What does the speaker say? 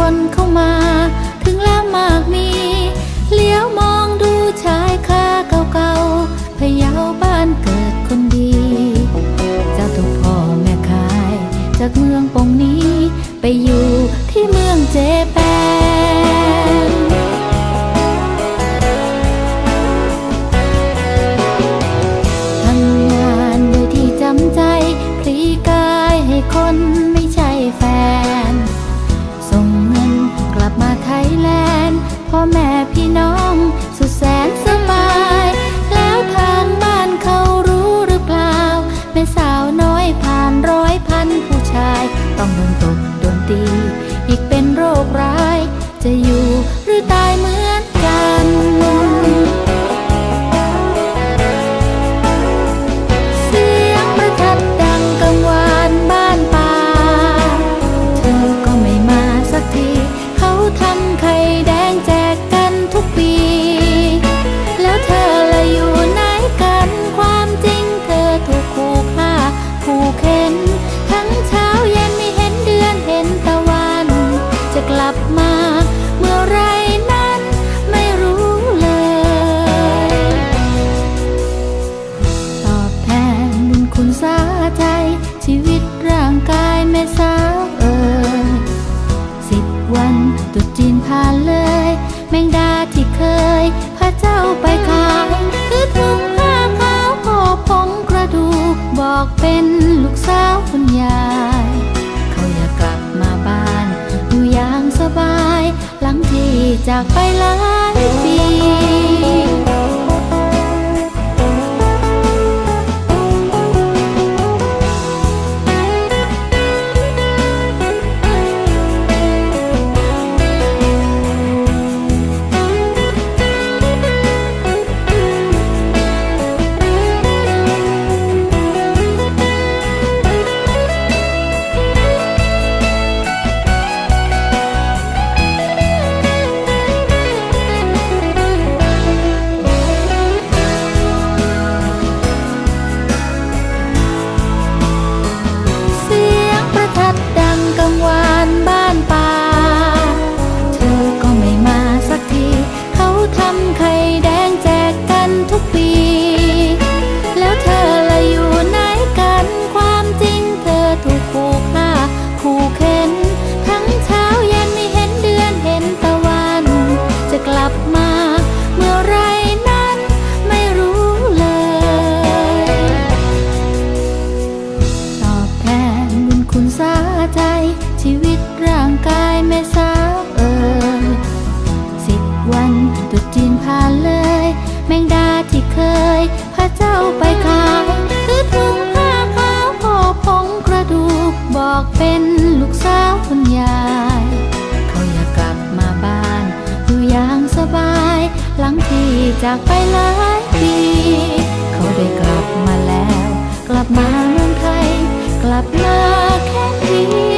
คนเข้ามา ถึงแล้วมากมี เลี้ยวมองดูชายคาเก่าๆพยาบ้านเกิดคนดี เจ้าทุกพ่อแม่ขาย จากเมืองปงนี้ ไปอยู่ที่เมืองเจแปน พ่อแม่พี่น้องสุดแสนสบาย แล้วทางบ้านเขารู้หรือเปล่าแม่สาวน้อยผ่านร้อยพันผู้ชาย ต้องโดนตบโดนตี อีกเป็นโรคร้ายจะอยู่ กลับมา จากไป เจ้าไปขายคือถุงผ้าขาวห่อผงกระดูกบอกเป็นลูกสาวคุณยายเขาอยากกลับมาบ้านอยู่อย่างสบาย หลังที่จากไปหลายปีเขาได้กลับมาแล้ว กลับมาเมืองไทย กลับมาแค่ที